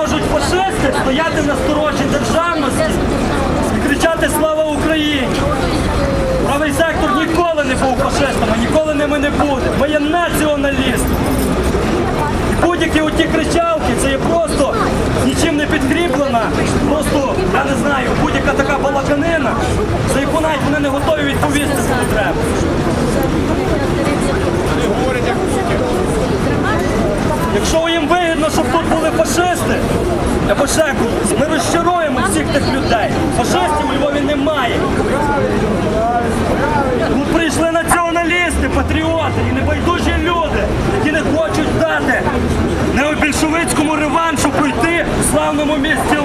можуть фашисти стояти на сторожі державності і кричати Слава Україні! Правий сектор ніколи не був фашистами, ніколи ними не буде. Ми є націоналісти. Будь-які оті кричалки, це є просто нічим не підкріплена, просто, я не знаю, будь-яка така балаканина, за яку навіть вони не готові відповісти, коли треба. Якщо їм вигідно, щоб тут фашисти, або ще. Ми розчаруємо всіх тих людей. Фашистів у Львові немає. Ну, Прийшли націоналісти, патріоти і небайдужі люди, які не хочуть дати необільшовицькому реваншу пройти в славному місті.